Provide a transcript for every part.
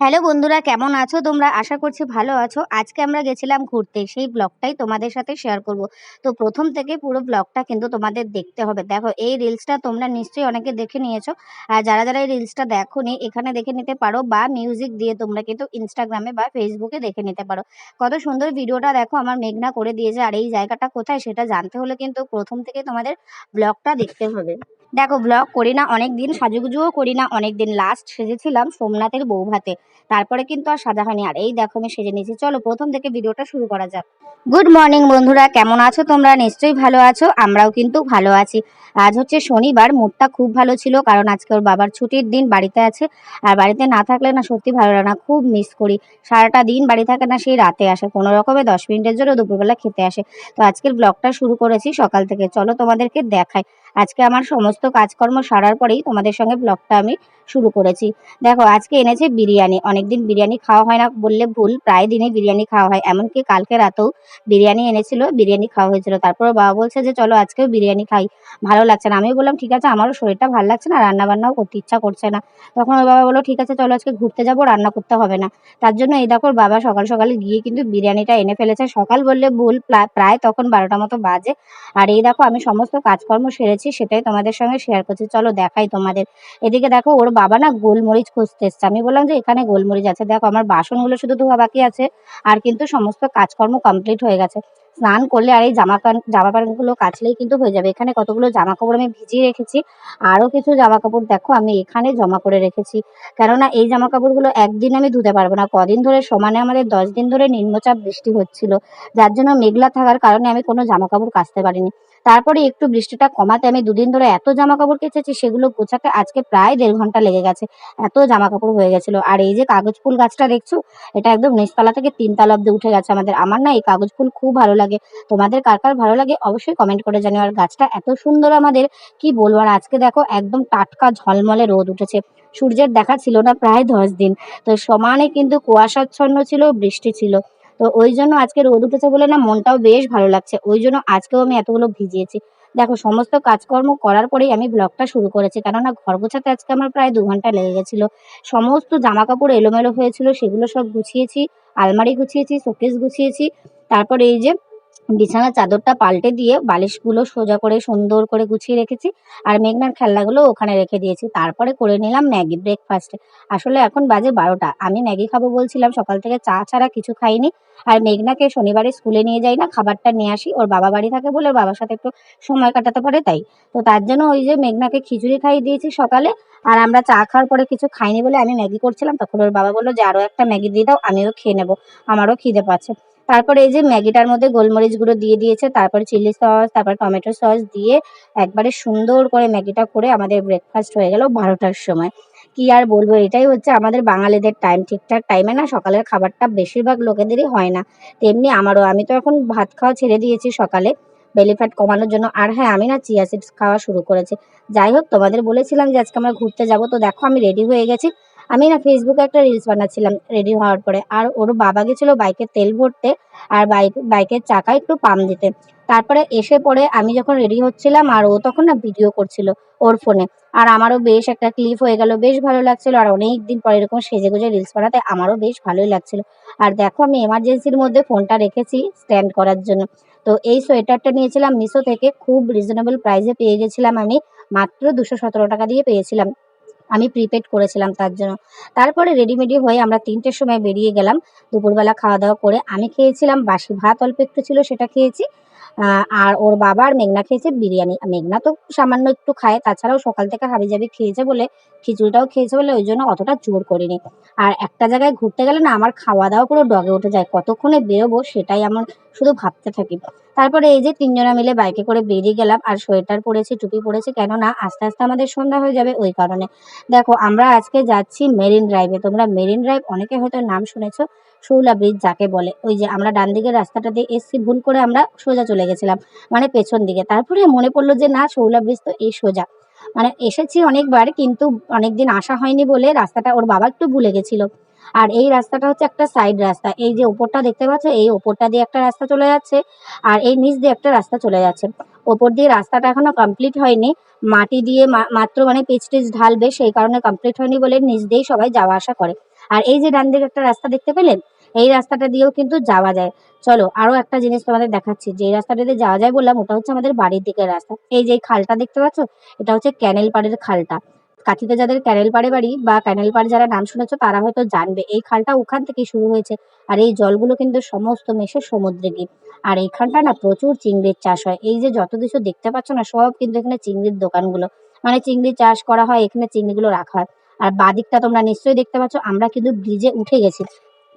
Hello বন্ধুরা, কেমন আছো? তোমরা আশা করছি ভালো আছো। আজকে আমরা গেছিলাম ঘুরতে, সেই ব্লগটাই তোমাদের সাথে শেয়ার করব। তো প্রথম থেকে পুরো ব্লগটা কিন্তু তোমাদের দেখতে হবে। দেখো, এই রিলসটা তোমরা নিশ্চয়ই অনেকে দেখে নিয়েছো। আর যারা যারা এই রিলসটা দেখো নি এখানে দেখে নিতে পারো বা মিউজিক দিয়ে তোমরা কিন্তু ইনস্টাগ্রামে বা ফেসবুকে দেখে নিতে পারো। কত সুন্দর ভিডিওটা দেখো, আমার মেঘনা করে দিয়েছে। আর এই জায়গাটা কোথায় সেটা জানতে হলে কিন্তু প্রথম থেকে তোমাদের ব্লগটা দেখতে হবে। দেখো ব্লগ করি না অনেক দিন সাজুগুজুও করি না অনেক দিন লাস্ট সেজেছিলাম সোমনাথের বৌভাতে। তারপরে কিন্তু আর সাজা হয়নি। আর এই দেখো আমি সেজে নিয়েছি। চলো প্রথম থেকে ভিডিওটা শুরু করা যাক। গুড মর্নিং বন্ধুরা, কেমন আছো তোমরা? নিশ্চয়ই ভালো আছো, আমরাও কিন্তু ভালো আছি। আজ হচ্ছে শনিবার, মুডটা খুব ভালো ছিল কারণ আজকে ওর বাবার ছুটির দিন বাড়িতে আছে। আর বাড়িতে না থাকলে না সত্যি ভালো লাগে না, খুব মিস করি। সারাটা দিন বাড়ি থাকে না সেই রাতে আসে। কোনো রকমে দশ মিনিটের জন্য দুপুরবেলা খেতে আসে। তো আজকের ব্লগটা শুরু করেছি সকাল থেকে। চলো তোমাদেরকে দেখাই। আজকে আমার সমস্ত কাজকর্ম সারার পরেই তোমাদের সঙ্গে ব্লগটা আমি শুরু করেছি। দেখো, আজকে এনেছে বিরিয়ানি। অনেকদিন বিরিয়ানি খাওয়া হয় না বললে ভুল, প্রায় দিনই বিরিয়ানি খাওয়া হয়। এমনকি কালকে রাতেও বিরিয়ানি এনেছিল, বিরিয়ানি খাওয়া হয়েছিল। তারপর বাবা বলছে যে, চলো আজকেও বিরিয়ানি খাই। ভালো লাগছে না। আমি বললাম, ঠিক আছে, আমারও শরীরটা ভালো লাগছে না রান্না বান্নাও করতে ইচ্ছা করছে না। তখন ওর বাবা বলল, ঠিক আছে, চলো আজকে ঘুরতে যাব, রান্না করতে হবে না। তার জন্য এই দেখো বাবা সকাল সকালে গিয়ে কিন্তু বিরিয়ানিটা এনে ফেলেছে। সকাল বললে ভুল প্রা- প্রায় তখন বারোটা মতো বাজে। আর এই দেখো, আমি সমস্ত কাজকর্ম সেরেছি। সেটাই তোমাদের সঙ্গে শেয়ার করছি। চলো দেখাই তোমাদের। এদিকে দেখো, ওর বাবা না গোলমরিচ খুঁজতে এসছে। আমি বললাম যে, এখানে গোলমরিচ আছে। দেখো, আমার বাসনগুলো শুধু ধোয়া বাকি আছে। আর কিন্তু সমস্ত কাজকর্ম কমপ্লিট হয়ে গেছে। স্নান করলে আর এই জামা প্যান্ট জামা প্যান্টগুলো কাচলেই কিন্তু হয়ে যাবে। এখানে কতগুলো জামা কাপড় আমি ভিজিয়ে রেখেছি। আরও কিছু জামা কাপড় দেখো আমি এখানে জমা করে রেখেছি। কেননা এই জামা কাপড়গুলো একদিন আমি ধুতে পারব না। কদিন ধরে সমানে আমাদের দশ দিন ধরে নিম্নচাপ বৃষ্টি হচ্ছিল। যার জন্য মেঘলা থাকার কারণে আমি কোনো জামা কাপড় কাচতে পারিনি। তারপরে একটু বৃষ্টিটা কমাতে আমি দুদিন ধরে এত জামা কাপড় কেচেছি, সেগুলো গোছাতে আজকে প্রায় দেড় ঘণ্টা লেগে গেছে। এত জামা কাপড় হয়ে গেছিল। আর এই যে কাগজ ফুল গাছটা দেখছ, এটা একদম নিচতলা থেকে তিনতলা অব্দি উঠে গেছে আমাদের। আমার না এই কাগজ ফুল খুব ভালো লাগে। তোমাদের কার কার ভালো লাগে অবশ্যই কমেন্ট করে জানিও। আর গাছটা এত সুন্দর আমাদের, কি বলব? আর আজকে দেখো একদম টাটকা ঝলমলে রোদ উঠেছে। সূর্যের দেখা ছিল না প্রায় দশ দিন। তো সমানে কিন্তু কুয়াশাচ্ছন্ন ছিল, বৃষ্টি ছিল। তো ওই জন্য আজকে রোদ উঠেছে বলে না মনটাও বেশ ভালো লাগছে। ওই জন্য আজকেও আমি এতগুলো ভিজিয়েছি। দেখো সমস্ত কাজকর্ম করার পরেই আমি ব্লগটা শুরু করেছি। কেননা ঘর গোছাতে আজকে আমার প্রায় দু ঘণ্টা লেগে গেছিল। সমস্ত জামা কাপড় এলোমেলো হয়েছিল, সেগুলো সব গুছিয়েছি, আলমারি গুছিয়েছি, শোকেস গুছিয়েছি। তারপরে এই যে বিছানার চাদরটা পাল্টে দিয়ে বালিশগুলো সোজা করে সুন্দর করে গুছিয়ে রেখেছি আর মেঘনার খেলনাগুলো ওখানে রেখে দিয়েছি। তারপরে করে নিলাম ম্যাগি ব্রেকফাস্টে। আসলে এখন বাজে বারোটা। আমি ম্যাগি খাব বলছিলাম, সকাল থেকে চা ছাড়া কিছু খাইনি। আর মেঘনাকে শনিবারে স্কুলে নিয়ে যাই না, খাবারটা নিয়ে আসি। ওর বাবা বাড়ি থাকে বলে বাবার সাথে একটু সময় কাটাতে পারে তাই। তো তার জন্য ওই যে মেঘনাকে খিচুড়ি খাইয়ে দিয়েছি সকালে। আর আমরা চা খাওয়ার পরে কিছু খাইনি বলে আমি ম্যাগি করছিলাম। তখন ওর বাবা বলল, যে আরও একটা ম্যাগি দিয়ে দাও, আমিও খেয়ে নেব। আমারও খিদে পাচ্ছে। তারপরে এই যে ম্যাগিটার মধ্যে গোলমরিচ গুঁড়ো দিয়ে দিয়েছে, তারপরে চিলি সস, তারপর টমেটো সস দিয়ে একবারে সুন্দর করে ম্যাগিটা করে আমাদের ব্রেকফাস্ট হয়ে গেল বারোটার সময়। কি আর বলব, এটাই হচ্ছে আমাদের বাঙালিদের টাইম ঠিকঠাক টাইমে না সকালের খাবারটা বেশিরভাগ লোকেদেরই হয় না। তেমনি আমারও, আমি তো এখন ভাত খাওয়া ছেড়ে দিয়েছি সকালে বেলি ফ্যাট কমানোর জন্য, আর হ্যাঁ আমি না চিয়া সিডস খাওয়া শুরু করেছি। যাই হোক, তোমাদের বলেছিলাম যে আজকে আমরা ঘুরতে যাব, তো দেখো আমি রেডি হয়ে গেছি। আমি না ফেসবুকে একটা রিলস বানাচ্ছিলাম রেডি হওয়ার পরে। আর ওর বাবা গেছিল বাইকে তেল ভরতে আর বাইক বাইকের চাকা একটু পাম দিতে। তারপরে এসে পরে আমি যখন রেডি হচ্ছিলাম আর ও তখন না ভিডিও করছিল ওর ফোনে আর আমারও বেশ একটা ক্লিপ হয়ে গেল, বেশ ভালো লাগছিল। আর অনেক দিন পরে এরকম সেজে গুজে রিলস বানাতে আমারও বেশ ভালোই লাগছিল। আর দেখো আমি এমার্জেন্সির মধ্যে ফোনটা রেখেছি স্ট্যান্ড করার জন্য। তো এই সোয়েটারটা নিয়েছিলাম মিশো থেকে, খুব রিজনেবল প্রাইসে পেয়ে গেছিলাম আমি। মাত্র দুশো সতেরো টাকা দিয়ে পেয়েছিলাম। আমি প্রিপেড করেছিলাম তার জন্য। তারপরে রেডিমেডি হয়ে আমরা তিনটের সময় বেরিয়ে গেলাম। দুপুরবেলা খাওয়া দাওয়া করে আমি খেয়েছিলাম। বাসি ভাত অল্প একটু ছিল সেটা খেয়েছি। আর ওর বাবা আর মেঘনা খেয়েছে বিরিয়ানি। মেঘনা তো সামান্য একটু খায়, তাছাড়াও সকাল থেকে হাবিজাবি খেয়েছে বলে, খিচুড়িটাও খেয়েছে বলে ওই জন্য অতটা জোর করিনি। আর একটা জায়গায় ঘুরতে গেলে না, আমার খাওয়া দাওয়া পুরো ডগে উঠে যায়। কতক্ষণে বেরোবো সেটাই আমার শুধু ভাবতে থাকি। তারপরে এই যে তিনজনা মিলে বাইকে করে বেরিয়ে গেলাম, আর সোয়েটার পরেছি, টুপি পরেছি, কেননা আস্তে আস্তে আমাদের সন্ধ্যা হয়ে যাবে ওই কারণে। দেখো, আমরা আজকে যাচ্ছি মেরিন ড্রাইভে। তোমরা মেরিন ড্রাইভ অনেকে হয়তো নাম শুনেছো শৌলা ব্রিজ যাকে বলে, ওই যে আমরা ডান দিকের রাস্তাটা দিয়ে এসছি, ভুল করে আমরা সোজা চলে গেছিলাম মানে পেছন দিকে। তারপরে মনে পড়ল যে না, শৌলা ব্রিজ তো এই সোজা। মানে এসেছি অনেকবার, কিন্তু অনেকদিন আসা হয়নি বলে রাস্তাটা ওর বাবা একটু ভুলে গেছিল। আর এই রাস্তাটা হচ্ছে একটা সাইড রাস্তা। এই যে ওপরটা দেখতে পাচ্ছ, এই ওপরটা দিয়ে একটা রাস্তা চলে যাচ্ছে, আর এই নিচ দিয়ে একটা রাস্তা চলে যাচ্ছে। ওপর দিয়ে রাস্তাটা এখনও কমপ্লিট হয়নি। মাটি দিয়ে মাত্র মানে পিচ টিচ ঢালবে, সেই কারণে কমপ্লিট হয়নি বলে নিচ দিয়েই সবাই যাওয়া আসা করে। আর এই যে ডান দিকে একটা রাস্তা দেখতে পেলেন, এই রাস্তাটা দিয়েও কিন্তু যাওয়া যায়। চলো, আরও একটা জিনিস তোমাদের দেখাচ্ছি, যে রাস্তাটা দিয়ে যাওয়া যায় বললাম, ওটা হচ্ছে আমাদের বাড়ির দিকের রাস্তা। এই যে খালটা দেখতে পাচ্ছ, এটা হচ্ছে ক্যানেল পাড়ের খালটা। কাঁথিতে যাদের ক্যানেল পাড়ে বাড়ি বা ক্যানেল পাড়ে যারা নাম শুনেছো, তারা হয়তো জানবে, এই খালটা ওখান থেকেই শুরু হয়েছে। আর এই জলগুলো কিন্তু সমস্ত মেশে সমুদ্রে গিয়ে আর এইখানটা না প্রচুর চিংড়ির চাষ হয়। এই যে যত কিছু দেখতে পাচ্ছ না, সব কিন্তু এখানে চিংড়ির দোকানগুলো। মানে চিংড়ি চাষ করা হয়, এখানে চিংড়িগুলো রাখা হয়। আর বাদিকটা তোমরা নিশ্চয়ই দেখতে পাচ্ছ, আমরা কিন্তু ব্রিজে উঠে গেছি।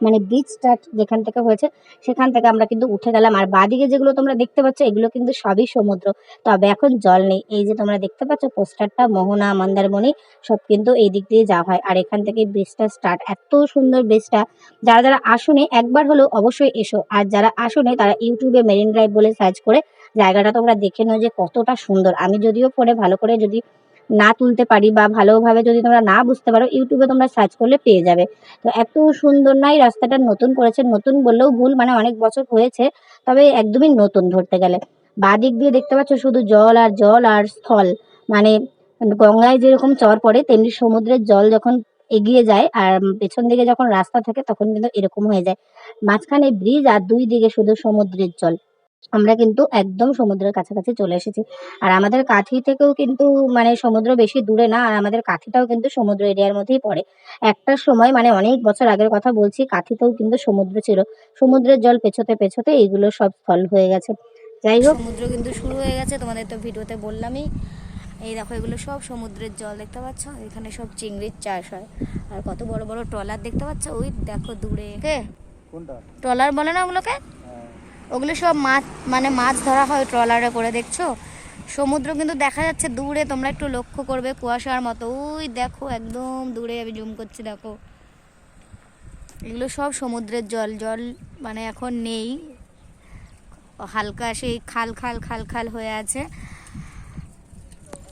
মানে ব্রিজটা যেখান থেকে হয়েছে, সেখান থেকে আমরা কিন্তু উঠে গেলাম। আর বাদিকে যেগুলো তোমরা দেখতে পাচ্ছ, এগুলো কিন্তু সবই সমুদ্র। তবে এখন জল নেই। এই যে তোমরা দেখতে পাচ্ছ, পোস্টারটা, মোহনা, মন্দারমণি, সব কিন্তু এই দিক দিয়ে যাওয়া হয়। আর এখান থেকে ব্রিজটা স্টার্ট এত সুন্দর ব্রিজটা যারা যারা আসুনি, একবার হলেও অবশ্যই এসো। আর যারা আসুনি, তারা ইউটিউবে মেরিন ড্রাইভ বলে সার্চ করে জায়গাটা তোমরা দেখে নাও যে কতটা সুন্দর। আমি যদিও ফোনে ভালো করে যদি না তুলতে পারি বা ভালোভাবে যদি তোমরা না বুঝতে পারো ইউটিউবে তোমরা সার্চ করলে পেয়ে যাবে। তো এত সুন্দর না এই রাস্তাটা নতুন করেছে, নতুন বললেও ভুল মানে অনেক বছর হয়েছে, তবে একদমই নতুন ধরতে গেলে। বাঁ দিক দিয়ে দেখতে পাচ্ছ শুধু জল আর জল আর স্থল। মানে গঙ্গায় যেরকম চর পড়ে, তেমনি সমুদ্রের জল যখন এগিয়ে যায় আর পেছন দিকে যখন রাস্তা থাকে, তখন কিন্তু এরকম হয়ে যায়। মাঝখানে ব্রিজ আর দুই দিকে শুধু সমুদ্রের জল। আমরা কিন্তু একদম সমুদ্রের কাছাকাছি চলে এসেছি। আর আমাদের কাঁথি থেকেও কিন্তু মানে সমুদ্র বেশি দূরে না আর আমাদের কাঁথিটাও কিন্তু সমুদ্র এরিয়ার মধ্যেই পড়ে। একটা সময় মানে অনেক বছর আগের কথা বলছি কাঁথিতেও কিন্তু সমুদ্র ছিল। সমুদ্রের জল পেছোতে পেছোতে এইগুলো সব স্থল হয়ে গেছে। যাই হোক। সমুদ্র কিন্তু শুরু হয়ে গেছে তোমাদের তো ভিডিওতে বললামই। এই দেখো এগুলো সব সমুদ্রের জল দেখতে পাচ্ছ এখানে সব চিংড়ির চাষ হয়। আর কত বড় বড় ট্রলার দেখতে পাচ্ছ? ওই দেখো দূরে কে? কোনটা? ট্রলার বলে না ওগুলোকে। ওগুলো সব মাছ মানে মাছ ধরা হয় ট্রলারে করে, দেখছ? সমুদ্র কিন্তু দেখা যাচ্ছে দূরে, তোমরা একটু লক্ষ্য করবে কুয়াশার মতো। ওই দেখো, একদম দূরে আমি জুম করছি, দেখো। এগুলো সব সমুদ্রের জল জল মানে এখন নেই। হালকা সেই খাল খাল খাল খাল হয়ে আছে।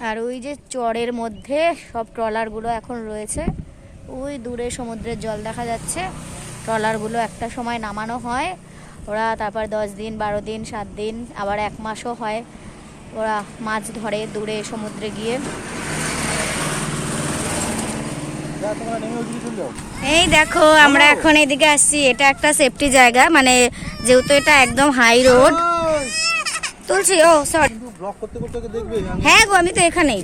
আর ওই যে চরের মধ্যে সব ট্রলারগুলো এখন রয়েছে। ওই দূরে সমুদ্রের জল দেখা যাচ্ছে। ট্রলারগুলো একটা সময় নামানো হয়। ওরা তারপর দশ দিন বারো দিন সাত দিন আবার এক মাসও হয়। ওরা মাছ ধরে দূরে সমুদ্রে গিয়ে। এই দেখো আমরা এখন এদিকে আসছি। এটা একটা সেফটি জায়গা মানে যেহেতু এটা একদম হাই রোড তুলছি ও সরি কিন্তু ব্লক করতে করতে ওকে দেখবে আমি হ্যাঁ গো আমি তো এখানেই।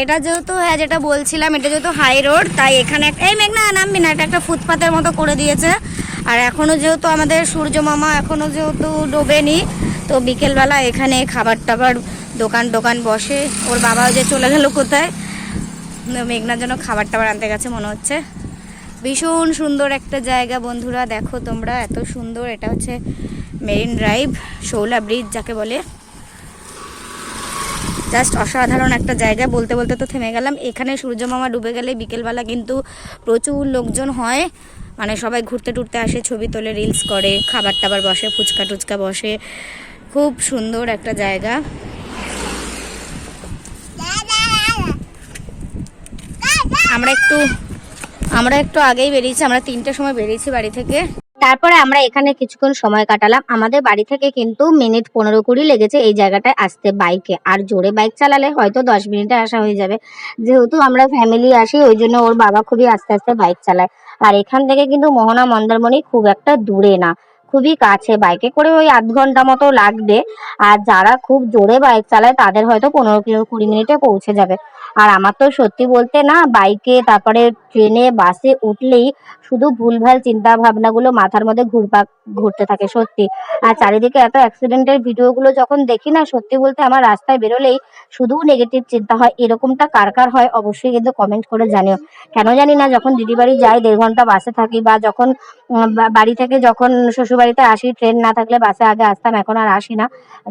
এটা যেহেতু হ্যাঁ যেটা বলছিলাম, এটা যেহেতু হাই রোড তাই এখানে একটা এই মেঘনা, নামবি না, এটা একটা ফুটপাতের মতো করে দিয়েছে। আর এখনও যেহেতু আমাদের সূর্য মামা এখনও যেহেতু ডোবেনি, তো বিকেলবেলা এখানে খাবার টাবার দোকান দোকান বসে, ওর বাবা যে চলে গেল কোথায়, মেঘনার জন্য খাবার টাবার আনতে গেছে মনে হচ্ছে। ভীষণ সুন্দর একটা জায়গা বন্ধুরা, দেখো তোমরা, এত সুন্দর, এটা হচ্ছে মেরিন ড্রাইভ, শৌলা ব্রিজ, যাকে বলে। জাস্ট অসাধারণ একটা জায়গা বলতে বলতে তো থেমে গেলাম। এখানে সূর্য মামা ডুবে গেলে বিকেলবেলা কিন্তু প্রচুর লোকজন হয়। মানে সবাই ঘুরতে টুরতে আসে, ছবি তোলে রিলস করে, খাবার টাবার বসে, ফুচকা টুচকা বসে। খুব সুন্দর একটা জায়গা। আমরা একটু আমরা একটু আগেই বেরিয়েছি, আমরা তিনটের সময় বেরিয়েছি বাড়ি থেকে। তারপরে আমরা এখানে কিছুক্ষণ সময় কাটালাম। আমাদের বাড়ি থেকে কিন্তু মিনিট পনেরো কুড়ি লেগেছে এই জায়গাটায় আসতে বাইকে। আর জোরে বাইক চালালে হয়তো দশ মিনিটে আসা হয়ে যাবে। যেহেতু আমরা ফ্যামিলি আসি, ওই জন্য ওর বাবা খুবই আস্তে আস্তে বাইক চালায়। আর এখান থেকে কিন্তু মোহনা মন্দারমণি খুব একটা দূরে না। খুবই কাছে। বাইকে করে ওই আধ ঘণ্টা মতো লাগবে। আর যারা খুব জোরে বাইক চালায়, তাদের হয়তো পনেরো কিলো কুড়ি মিনিটে পৌঁছে যাবে। আর আমার তো সত্যি বলতে না বাইকে, তারপরে ট্রেনে, বাসে উঠলেই শুধু ভুলভাল চিন্তা ভাবনাগুলো মাথার মধ্যে ঘুরপাক, ঘুরতে থাকে সত্যি। আর চারিদিকে এত অ্যাক্সিডেন্টের ভিডিওগুলো যখন দেখি না, সত্যি বলতে আমার রাস্তায় বেরোলেই শুধু নেগেটিভ চিন্তা হয়, এরকমটা কার কার হয় অবশ্যই কিন্তু কমেন্ট করে জানিও। কেন জানি না, যখন দিদি বাড়ি যাই, দেড় ঘণ্টা বাসে থাকি বা যখন বাড়ি থেকে যখন শ্বশুরবাড়িতে আসি ট্রেন না থাকলে বাসে আগে আসতাম, এখন আর আসি না।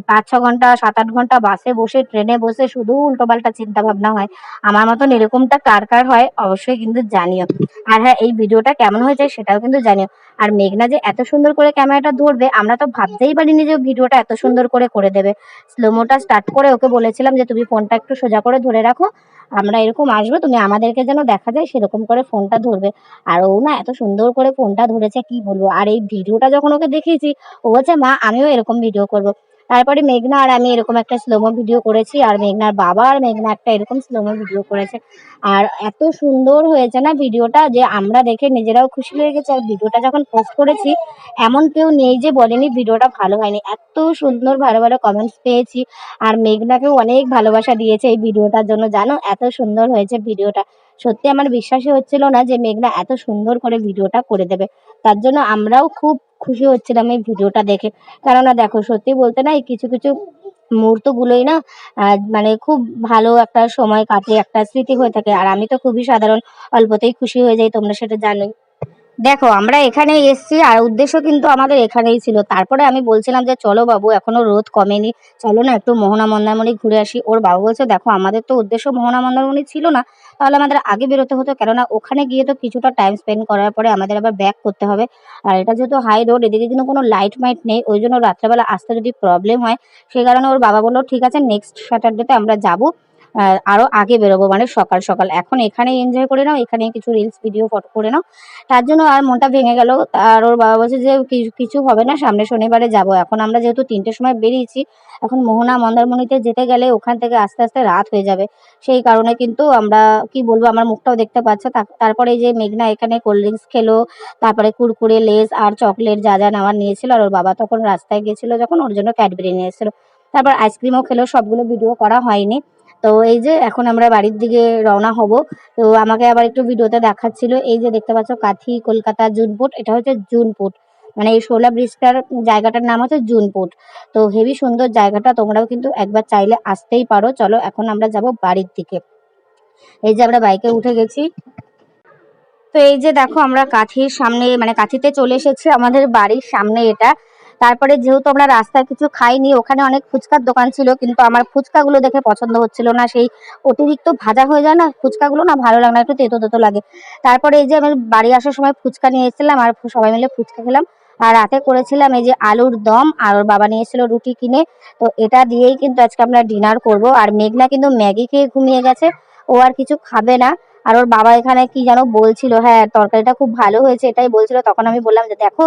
পাঁচ ছ ঘণ্টা সাত আট ঘণ্টা বাসে বসে ট্রেনে বসে শুধু উল্টোপাল্টা চিন্তা ভাবনা হয়। আমার মতন এরকমটা কার কার হয় অবশ্যই কিন্তু জানিও। আর হ্যাঁ এই ভিডিওটা কেমন হয়েছে সেটাও কিন্তু জানিও। আর মেঘনা যে এত সুন্দর করে ক্যামেরাটা ধরবে, আমরা তো ভাবতেই পারিনি যে ভিডিওটা এত সুন্দর করে করে দেবে। স্লোমোটা স্টার্ট করে ওকে বলেছিলাম যে, তুমি ফোনটা একটু সোজা করে ধরে রাখো, আমরা এরকম আসব, তুমি আমাদেরকে যেন দেখা যায় সেরকম করে ফোনটা ধরবে। আর ও না এত সুন্দর করে ফোনটা ধরেছে, কি বলব? আর এই ভিডিওটা যখন ওকে দেখিয়েছি, ও বলছে, মা, আমিও এরকম ভিডিও করব। তারপরে মেঘনা আর আমি এরকম একটা স্লোমো ভিডিও করেছি, আর মেঘনার বাবা আর মেঘনা একটা এরকম স্লোমো ভিডিও করেছে। আর এত সুন্দর হয়েছে না ভিডিওটা যে আমরা দেখে নিজেরাও খুশি হয়ে গেছি। আর ভিডিওটা যখন পোস্ট করেছি, এমন কেউ নেই যে বলেনি ভিডিওটা ভালো হয়নি। এত সুন্দর ভালো ভালো কমেন্টস পেয়েছি, আর মেঘনাকেও অনেক ভালোবাসা দিয়েছে এই ভিডিওটার জন্য। জানো, এত সুন্দর হয়েছে ভিডিওটা সত্যি আমার বিশ্বাসই হচ্ছিল না যে মেঘনা এত সুন্দর করে ভিডিওটা করে দেবে। তার জন্য আমরাও খুব খুশি হচ্ছিলাম এই ভিডিওটা দেখে। কেননা দেখো, সত্যি বলতে না, এই কিছু কিছু মুহূর্তগুলোই না মানে খুব ভালো একটা সময় কাটে একটা স্মৃতি হয়ে থাকে। আর আমি তো খুবই সাধারণ, অল্পতেই খুশি হয়ে যাই, তোমরা সেটা জানোই। দেখো, আমরা এখানে এসেছি, আর উদ্দেশ্য কিন্তু আমাদের এখানেই ছিল। তারপরে আমি বলছিলাম যে, চলো বাবু, এখনও রোদ কমেনি। চলো না একটু মোহনা মন্দারমণি ঘুরে আসি। ওর বাবা বলছে, দেখো, আমাদের তো উদ্দেশ্য মোহনা মন্দারমণি ছিল না। তাহলে আমাদের আগে বেরোতে হতো। কেননা, ওখানে গিয়ে তো কিছুটা টাইম স্পেন্ড করার পরে আমাদের আবার ব্যাক করতে হবে। আর এটা যেহেতু হাই রোড এদিকে কিন্তু কোনো লাইট মাইট নেই। ওই জন্য রাত্রেবেলা আসতে যদি প্রবলেম হয় সেই কারণে ওর বাবা বলল, ঠিক আছে নেক্সট স্যাটারডেতে আমরা যাব। আহ, আরও আগে বেরোবো। মানে সকাল সকাল। এখন এখানেই এনজয় করে নাও এখানে কিছু রিলস ভিডিও ফটো করে নাও। তার জন্য আর মনটা ভেঙে গেল। আর ওর বাবা বলছে যে কিছু হবে না সামনে শনিবারে যাব। এখন আমরা যেহেতু তিনটের সময় বেরিয়েছি এখন মোহনা মন্দারমণিতে যেতে গেলে ওখান থেকে আস্তে আস্তে রাত হয়ে যাবে। সেই কারণে কিন্তু আমরা কি বলব আমার মুখটাও দেখতে পাচ্ছে। তারপরে যে মেঘনা এখানে কোল্ড ড্রিঙ্কস খেলো তারপরে কুরকুরে লেস আর চকলেট যা যা নেওয়ার নিয়েছিল। আর ওর বাবা তখন রাস্তায় গেছিল যখন ওর জন্য ক্যাডবেরি নিয়ে এসেছিল। তারপর আইসক্রিমও খেলো সবগুলো ভিডিও করা হয়নি। তো এই যে এখন আমরা বাড়ির দিকে রওনা হব। তো আমাকে আবার একটু ভিডিওতে দেখাচ্ছিল, এই যে দেখতে পাচ্ছ কাথি, কলকাতা জুনপুট এটা হচ্ছে জুনপুট মানে এই শোলা ব্রিজটার জায়গাটার নাম হচ্ছে জুনপুট তো হেভি সুন্দর জায়গাটা, তোমরাও কিন্তু একবার চাইলে আসতেই পারো। চলো, এখন আমরা যাব বাড়ির দিকে। এই যে আমরা বাইকে উঠে গেছি। তো এই যে দেখো, আমরা কাঠির সামনে মানে কাঠিতে চলে এসেছি আমাদের বাড়ির সামনে এটা। তারপরে যেহেতু আমরা রাস্তায় কিছু খাইনি, ওখানে অনেক ফুচকার দোকান ছিল, কিন্তু আমার ফুচকাগুলো দেখে পছন্দ হচ্ছিল না। সেই অতিরিক্ত ভাজা হয়ে যায় না, ফুচকাগুলো না ভালো লাগে না, একটু তেতো তেতো লাগে। তারপরে এই যে আমি বাড়ি আসার সময় ফুচকা নিয়ে এসেছিলাম, আর সবাই মিলে ফুচকা খেলাম। আর রাতে করেছিলাম এই যে আলুর দম, আর ওর বাবা নিয়ে রুটি কিনে। তো এটা দিয়েই কিন্তু আজকে আমরা ডিনার করব। আর মেঘনা কিন্তু ম্যাগি খেয়ে ঘুমিয়ে গেছে। ও আর কিছু খাবে না। আর ওর বাবা এখানে কি যেন বলছিল হ্যাঁ তরকারিটা খুব ভালো হয়েছে, এটাই বলছিল। তখন আমি বললাম যে, দেখো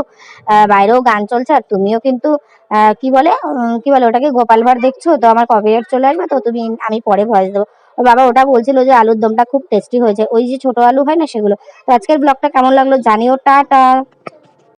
বাইরেও গান চলছে আর তুমিও কিন্তু কি বলে কি বলে ওটাকে, গোপাল ভাঁড় দেখছ? তো আমার কপিরাইট চলে আসবে? তো তুমি, আমি পরে ভয়েস দেবো। ওর বাবা ওটা বলছিল যে, আলুর দমটা খুব টেস্টি হয়েছে। ওই যে ছোট আলু হয় না সেগুলো। তো আজকের ব্লগটা কেমন লাগল জানিও, টাটা।